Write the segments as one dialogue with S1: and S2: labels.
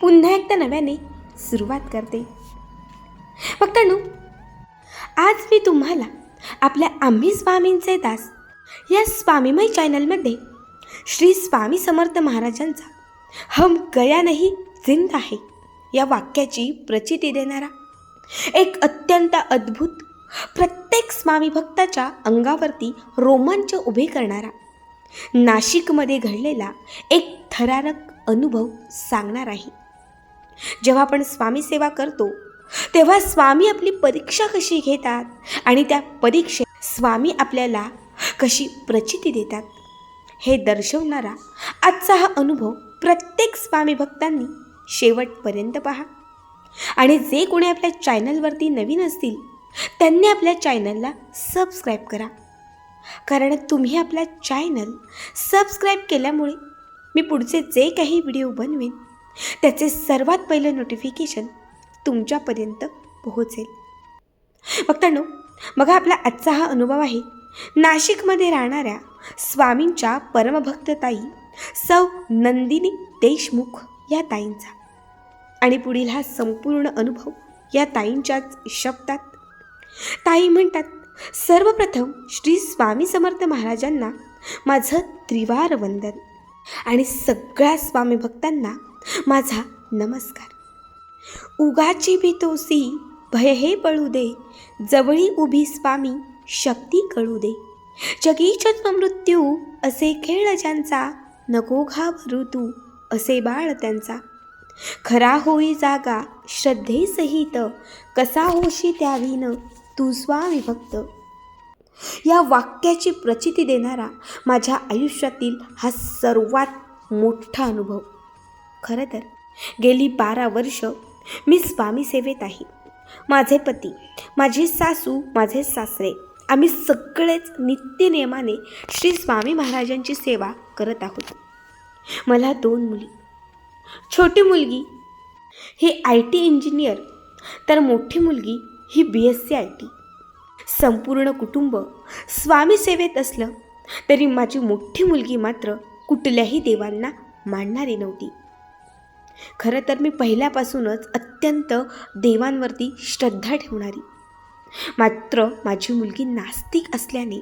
S1: पुन्हा एकदा नव्याने सुरुवात करते. भक्तांनो आज मी तुम्हाला आपल्या आम्ही स्वामींचे दास या स्वामीमय चॅनलमध्ये श्री स्वामी समर्थ महाराजांचा हम गया नाही जिंद आहे या वाक्याची प्रचिती देणारा एक अत्यंत अद्भुत प्रत्येक स्वामी भक्ताच्या अंगावरती रोमांच उभे करणारा नाशिकमध्ये घडलेला एक थरारक अनुभव सांगणार आहे. जेव्हा आपण स्वामी सेवा करतो तेव्हा स्वामी आपली परीक्षा कशी घेतात आणि त्या परीक्षेत स्वामी आपल्याला कशी प्रचिती देतात हे दर्शवणारा आजचा हा अनुभव प्रत्येक स्वामी भक्तांनी शेवटपर्यंत पहा. आणि जे कोणी आपल्या चॅनलवरती नवीन असतील त्यांनी आपल्या चॅनलला सबस्क्राईब करा. कारण तुम्ही आपला चॅनल सबस्क्राईब केल्यामुळे मी पुढचे जे काही व्हिडिओ बनवेन त्याचे सर्वात पहिलं नोटिफिकेशन तुमच्यापर्यंत पोहोचेल. बघतानो बघा आपला आजचा हा अनुभव आहे. नाशिकमध्ये राहणाऱ्या स्वामींच्या परमभक्त ताई सौ नंदिनी देशमुख या ताईंचा. आणि पुढील हा संपूर्ण अनुभव या ताईंच्याच शब्दात. ताई म्हणतात सर्वप्रथम श्री स्वामी समर्थ महाराजांना माझं त्रिवार वंदन आणि सगळ्या स्वामी भक्तांना माझा नमस्कार. उगाची भीतोसी भय हे पळू दे. जवळी उभी स्वामी शक्ती कळू दे. जगीच मृत्यू असे खेळ ज्यांचा नको घाबरू तू असे बाळ त्यांचा. खरा होई जागा श्रद्धेसहित कसा होशी त्यावीन तू स्वाविभक्त. या वाक्याची प्रचिती देणारा माझ्या आयुष्यातील हा सर्वात मोठा अनुभव. खरं तर गेली बारा वर्ष मी स्वामी सेवेत आहे. माझे पती माझी सासू माझे सासरे आम्ही सगळेच नित्यनियमाने श्री स्वामी महाराजांची सेवा करत आहोत. मला दोन मुली छोटी मुलगी ही आय टी इंजिनियर तर मोठी मुलगी ही B S C I T. संपूर्ण कुटुंब स्वामी सेवेत असलं तरी माझी मोठी मुलगी मात्र कुठल्याही देवांना मानणारी नव्हती. खरं तर मी पहिल्यापासूनच अत्यंत देवांवरती श्रद्धा ठेवणारी. मात्र माझी मुलगी नास्तिक असल्याने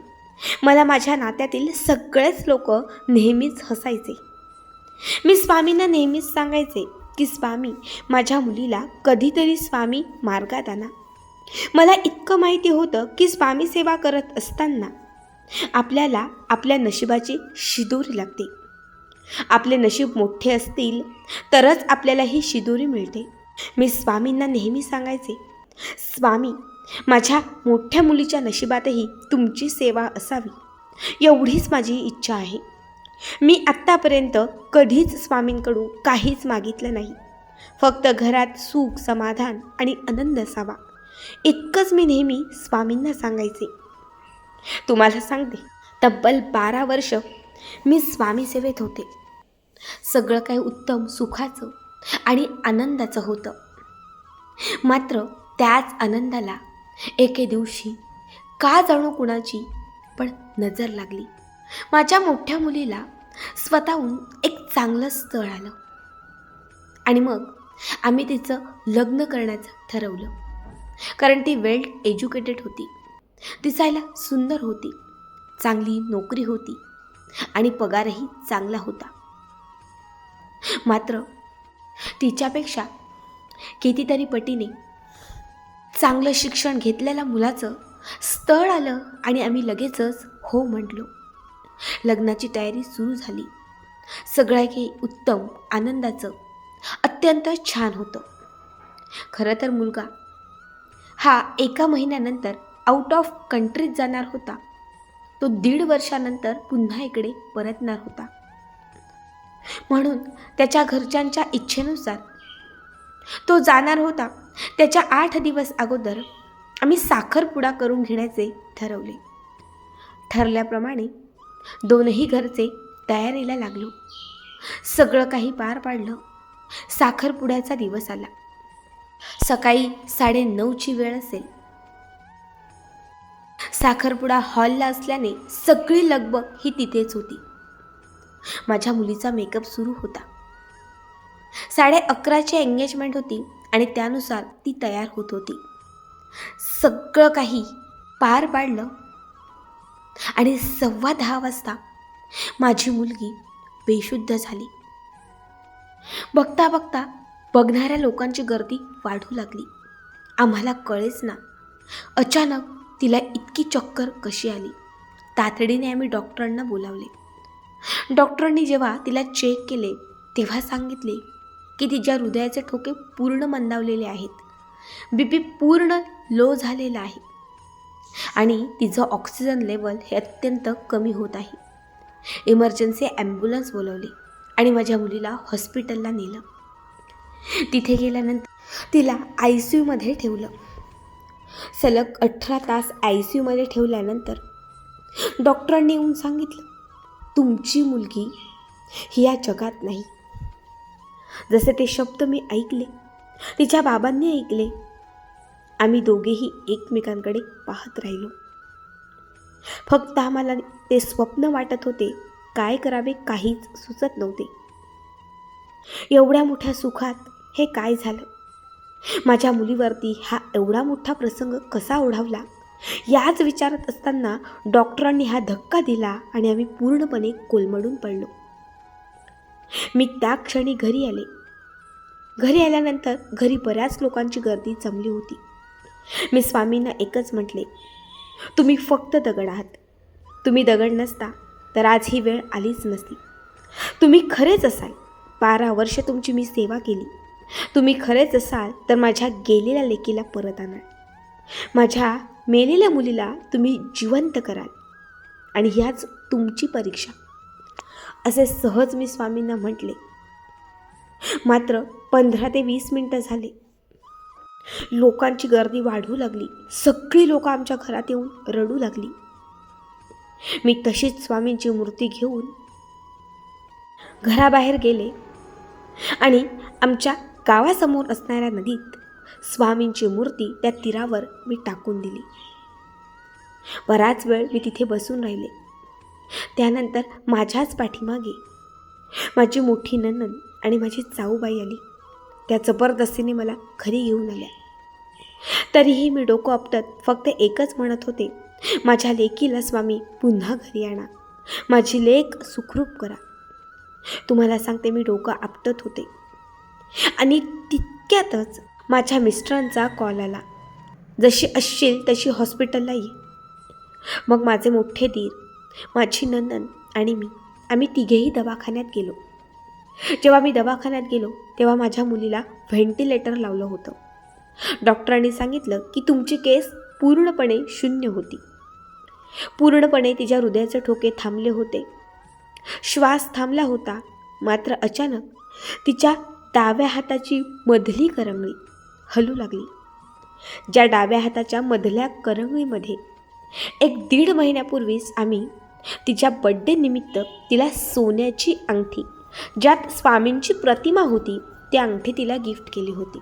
S1: मला माझ्या नात्यातील सगळेच लोक नेहमीच हसायचे. मी स्वामींना नेहमीच सांगायचे की स्वामी माझ्या मुलीला कधीतरी स्वामी मार्गात आणा. मला इतकं माहिती होतं की स्वामी सेवा करत असताना आपल्याला आपल्या नशिबाची शिदोरी लागते. आपले नशीब मोठे असतील तरच आपल्याला ही शिदोरी मिळते. मी स्वामींना नेहमी सांगायचे स्वामी माझ्या मोठ्या मुलीच्या नशिबातही तुमची सेवा असावी. एवढीच माझी इच्छा आहे. मी आत्तापर्यंत कधीच स्वामींकडून काहीच मागितलं नाही. फक्त घरात सुख समाधान आणि आनंद असावा. इतकंच मी नेहमी स्वामींना सांगायचे. तुम्हाला सांगते तब्बल बारा वर्ष मी स्वामी सेवेत होते. सगळं काही उत्तम सुखाचं आणि आनंदाचं होतं. मात्र त्याच आनंदाला एके दिवशी का जाणू कुणाची पण नजर लागली. माझ्या मोठ्या मुलीला स्वतःहून एक चांगलं स्थळ आलं. आणि मग आम्ही तिचं लग्न करण्याचं ठरवलं. कारण ती वेल एज्युकेटेड होती. दिसायला सुंदर होती. चांगली नोकरी होती. आणि पगारही चांगला होता. मात्र तिच्यापेक्षा कितीतरी पटीने चांगलं शिक्षण घेतलेल्या मुलाचं स्थळ आलं आणि आम्ही लगेचच हो म्हटलो. लग्नाची तयारी सुरू झाली. सगळं काही उत्तम आनंदाचं अत्यंत छान होतं. खरं तर मुलगा हा एका महिन्यानंतर आउट ऑफ कंट्रीत जाणार होता. तो दीड वर्षानंतर पुन्हा इकडे परतणार होता. म्हणून त्याच्या घरच्यांच्या इच्छेनुसार तो जाणार होता. त्याच्या आठ दिवस अगोदर आम्ही साखरपुडा करून घेण्याचे ठरवले. ठरल्याप्रमाणे दोनही घरचे तयारीला लागलो. सगळं काही पार पाडलं. साखरपुड्याचा दिवस आला. सकाळी साडेनऊची वेळ असेल. साखरपुडा हॉलला असल्याने सगळी लगबग ही तिथेच होती. माझ्या मुलीचा मेकअप सुरू होता. साडे अकराची एंगेजमेंट होती आणि त्यानुसार ती तयार होत होती. सगळं काही पार पाडलं. आणि सव्वा दहा वाजता माझी मुलगी बेशुद्ध झाली. बघता बघता बघणाऱ्या लोकांची गर्दी वाढू लागली. आम्हाला कळेच ना. अचानक तिला इतकी चक्कर कशी आली? तातडीने आम्ही डॉक्टरांना बोलावले. डॉक्टरांनी जेव्हा तिला चेक केले तेव्हा सांगितले की तिच्या हृदयाचे ठोके पूर्ण मंदावलेले आहेत. बी पी पूर्ण लो झालेला आहे. आणि तिचं ऑक्सिजन लेवल हे अत्यंत कमी होत आहे. इमर्जन्सी ॲम्ब्युलन्स बोलवली आणि माझ्या मुलीला हॉस्पिटलला नेलं. तिथे गेल्यानंतर तिला आय सी यूमध्ये ठेवलं. सलग अठरा तास आय सी यूमध्ये ठेवल्यानंतर डॉक्टरांनी येऊन सांगितलं तुमची मुलगी ही या जगात नाही. जसे ते शब्द मी ऐकले तिच्या बाबांनी ऐकले आम्ही दोघेही एकमेकांकडे पाहत राहिलो. फक्त आम्हाला ते स्वप्न वाटत होते काय करावे काहीच सुचत नव्हते. एवढ्या मोठ्या सुखात हे काय झालं? माझ्या मुलीवरती हा एवढा मोठा प्रसंग कसा ओढावला? याच विचारत असताना डॉक्टरांनी हा धक्का दिला आणि आम्ही पूर्णपणे कोलमडून पडलो. मी त्या क्षणी घरी आले. घरी आल्यानंतर घरी बऱ्याच लोकांची गर्दी जमली होती. मी स्वामींना एकच म्हटले तुम्ही फक्त दगड आहात. तुम्ही दगड नसता तर आज ही वेळ आलीच नसती. तुम्ही खरेच असाल. बारा वर्ष तुमची मी सेवा केली. तुम्ही खरेच असाल तर माझ्या गेलेल्या लेकीला परत आणाल. माझ्या मेलेल्या मुलीला तुम्ही जिवंत कराल. आणि ह्याच तुमची परीक्षा. असे सहज मी स्वामींना म्हटले. मात्र पंधरा ते वीस मिनटं झाले. लोकांची गर्दी वाढू लागली. सगळी लोक आमच्या घरात येऊन रडू लागली. मी तशीच स्वामींची मूर्ती घेऊन घराबाहेर गेले. आणि आमच्या गावासमोर असणाऱ्या नदीत स्वामींची मूर्ती त्या तीरावर मी टाकून दिली. बराच वेळ मी तिथे बसून राहिले. त्यानंतर माझ्याच पाठीमागे माझी मोठी ननन आणि माझी चाऊबाई आली. त्या जबरदस्तीने मला घरी घेऊन आल्या. तरीही मी डोकं आपटत फक्त एकच म्हणत होते माझ्या लेकीला स्वामी पुन्हा घरी आणा. माझी लेख सुखरूप करा. तुम्हाला सांगते मी डोकं आपटत होते. आणि तितक्यातच माझ्या मिस्टरांचा कॉल आला. जशी असशील तशी हॉस्पिटलला ये. मग माझे मोठे दीर माझी नंदन आणि मी आम्ही तिघेही दवाखान्यात गेलो. जेव्हा मी दवाखान्यात गेलो तेव्हा माझ्या मुलीला व्हेंटिलेटर लावलं होतं. डॉक्टरांनी सांगितलं की तुमची केस पूर्णपणे शून्य होती. पूर्णपणे तिच्या हृदयाचे ठोके थांबले होते. श्वास थांबला होता मात्र अचानक तिच्या डाव्या हाताची मधली करंगळी हलू लागली. ज्या डाव्या हाताच्या मधल्या करंगळीमध्ये एक दीड महिन्यापूर्वीच आम्ही तिच्या बड्डे निमित्त तिला सोन्याची अंगठी ज्यात स्वामींची प्रतिमा होती ती अंगठी तिला गिफ्ट केली होती.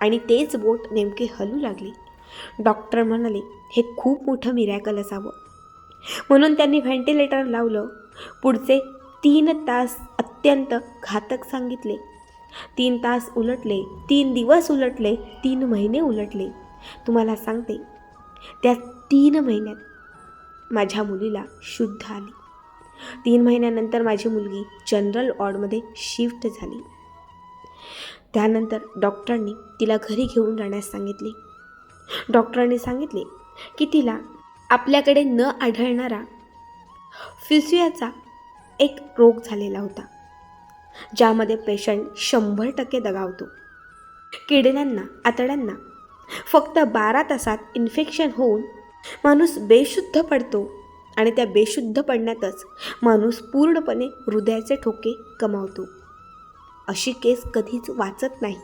S1: आणि तेच बोट नेमके हलू लागले. डॉक्टर म्हणाले हे खूप मोठं मिरॅकल असावं. म्हणून त्यांनी व्हेंटिलेटर लावलं. पुढचे तीन तास अत्यंत घातक सांगितले. तीन तास उलटले तीन दिवस उलटले तीन महिने उलटले. तुम्हाला सांगते त्या तीन महिन्यात माझ्या मुलीला शुद्ध आली. तीन महिन्यानंतर माझी मुलगी जनरल वॉर्डमध्ये शिफ्ट झाली. त्यानंतर डॉक्टरांनी तिला घरी घेऊन जाण्यास सांगितले. डॉक्टरांनी सांगितले की तिला आपल्याकडे न आढळणारा फिसियाचा एक रोग झालेला होता ज्यामध्ये पेशंट शंभर टक्के दगावतो. किडण्यांना आतड्यांना फक्त बारा तासात इन्फेक्शन होऊन माणूस बेशुद्ध पडतो आणि त्या बेशुद्ध पडण्यातच माणूस पूर्णपणे हृदयाचे ठोके कमावतो अशी केस कधीच वाचत नाही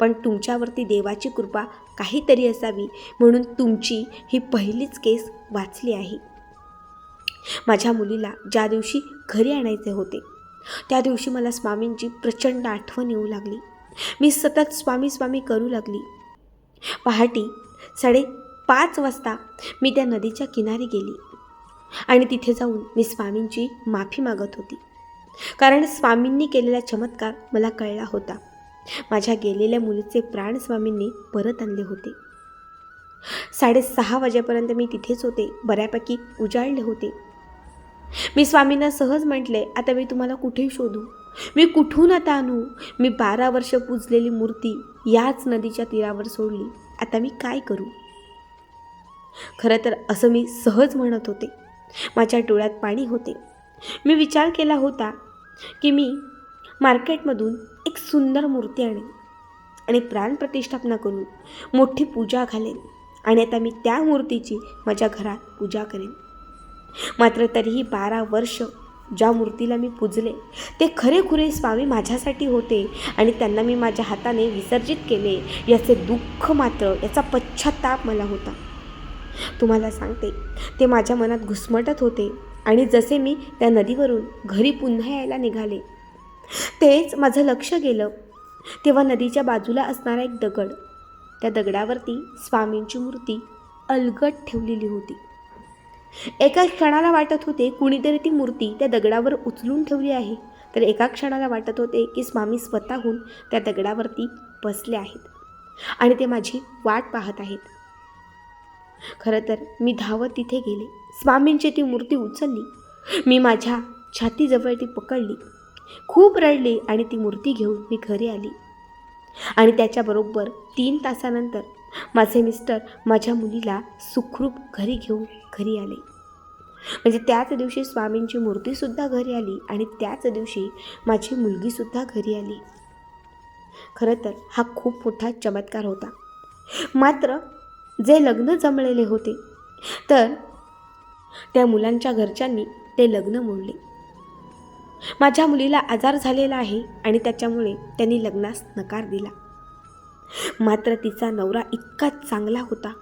S1: पण तुमच्यावरती देवाची कृपा काहीतरी असावी म्हणून तुमची ही पहिलीच केस वाचली आहे. माझ्या मुलीला ज्या दिवशी घरी आणायचे होते त्या दिवशी मला स्वामींची प्रचंड आठवण येऊ लागली. मी सतत स्वामी स्वामी करू लागली. पहाटे साडेपाच वाजता मी त्या नदीच्या किनारी गेली आणि तिथे जाऊन मी स्वामींची माफी मागत होती. कारण स्वामींनी केलेला चमत्कार मला कळला होता. माझ्या गेलेल्या मुलीचे प्राण स्वामींनी परत आणले होते. साडेसहा वाजेपर्यंत मी तिथेच होते. बऱ्यापैकी उजाळले होते. मी स्वामींना सहज म्हटले आता मी तुम्हाला कुठे शोधू? मी कुठून आता आणू? मी बारा वर्ष पूजलेली मूर्ती याच नदीच्या तीरावर सोडली. आता मी काय करू? खरं तर असं मी सहज म्हणत होते. माझ्या डोळ्यात पाणी होते. मी विचार केला होता की मी मार्केटमधून एक सुंदर मूर्ती आणेन आणि प्राणप्रतिष्ठापना करून मोठी पूजा घालेन आणि आता मी त्या मूर्तीची माझ्या घरात पूजा करेन. मात्र तरीही बारा वर्ष ज्या मूर्तीला मी पूजले ते खरेखुरे स्वामी माझ्यासाठी होते आणि त्यांना मी माझ्या हाताने विसर्जित केले याचे दुःख मात्र याचा पश्चाताप मला होता. तुम्हाला सांगते ते माझ्या मनात घुसमटत होते आणि जसे मी त्या नदीवरून घरी पुन्हा यायला निघाले तेच माझं लक्ष गेलं. तेव्हा नदीच्या बाजूला असणारा एक दगड त्या दगडावरती स्वामींची मूर्ती अलगट ठेवलेली होती. एका क्षणाला वाटत होते कुणीतरी ती मूर्ती त्या दगडावर उचलून ठेवली आहे. तर एका क्षणाला वाटत होते की स्वामी स्वतःहून त्या दगडावरती बसले आहेत आणि ते माझी वाट पाहत आहेत. खरं तर मी धावत तिथे गेले. स्वामींची ती मूर्ती उचलली. मी माझ्या छातीजवळ ती पकडली. खूप रडली आणि ती मूर्ती घेऊन मी घरी आली. आणि त्याच्याबरोबर तीन तासानंतर माझे मिस्टर माझ्या मुलीला सुखरूप घरी घेऊन घरी आले. म्हणजे त्याच दिवशी स्वामींची मूर्तीसुद्धा घरी आली आणि त्याच दिवशी माझी मुलगीसुद्धा घरी आली. खरं तर हा खूप मोठा चमत्कार होता. मात्र जे लग्न जमलेले होते तर त्या मुलांच्या घरच्यांनी ते लग्न मोडले. माझ्या मुलीला आजार झालेला आहे आणि त्याच्यामुळे त्यांनी लग्नास नकार दिला. मात्र तिचा नवरा इतका चांगला होता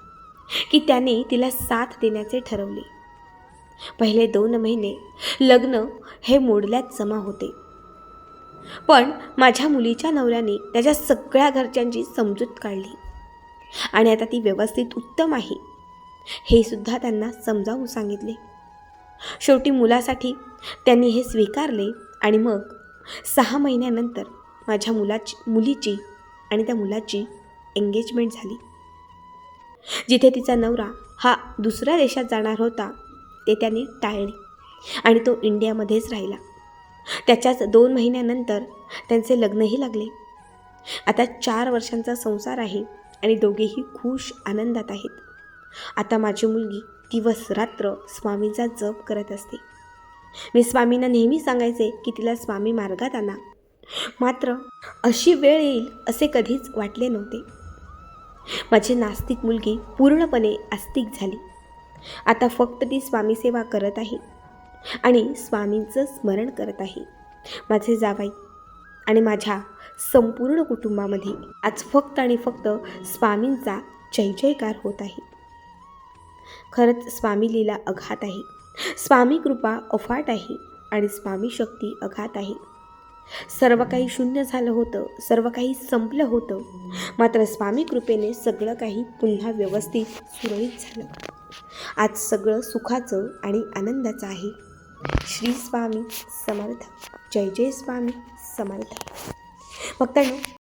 S1: की त्याने तिला साथ देण्याचे ठरवले. पहिले दोन महिने लग्न हे मोडल्यात जमा होते. पण माझ्या मुलीच्या नवऱ्याने त्याच्या सगळ्या घरच्यांची समजूत काढली आणि आता ती व्यवस्थित उत्तम आहे हे सुद्धा त्यांना समजावून सांगितले. शेवटी मुलासाठी त्यांनी हे स्वीकारले आणि मग सहा महिन्यानंतर माझ्या मुलाची मुलीची आणि त्या मुलाची एंगेजमेंट झाली. जिथे तिचा नवरा हा दुसऱ्या देशात जाणार होता ते त्यांनी टाळले आणि तो इंडियामध्येच राहिला. त्याच्याच दोन महिन्यानंतर त्यांचे लग्नही लागले. आता चार वर्षांचा संसार आहे आणि दोघेही खुश आनंदात आहेत. आता माझी मुलगी दिवस रात्र स्वामींचा जप करत असते. मी स्वामींना नेहमी सांगायचे की तिला स्वामी मार्गात आणा. मात्र अशी वेळ येईल असे कधीच वाटले नव्हते. माझी नास्तिक मुलगी पूर्णपणे आस्तिक झाली. आता फक्त ती स्वामीसेवा करत आहे आणि स्वामींचं स्मरण करत आहे. माझे जावाई आणि माझ्या संपूर्ण कुटुंबामध्ये आज फक्त आणि फक्त स्वामींचा जय जयकार होत आहे. खरंच स्वामी लीला अघात आहे. स्वामी कृपा अफाट आहे आणि स्वामी शक्ती अघात आहे. सर्व काही शून्य झालं होतं सर्व काही संपलं होतं. मात्र स्वामी कृपेने सगळं काही पुन्हा व्यवस्थित सुरळीत झालं. आज सगळं सुखाचं आणि आनंदाचं आहे. श्री स्वामी समर्थ. जय जय स्वामी समर्थ. फक्त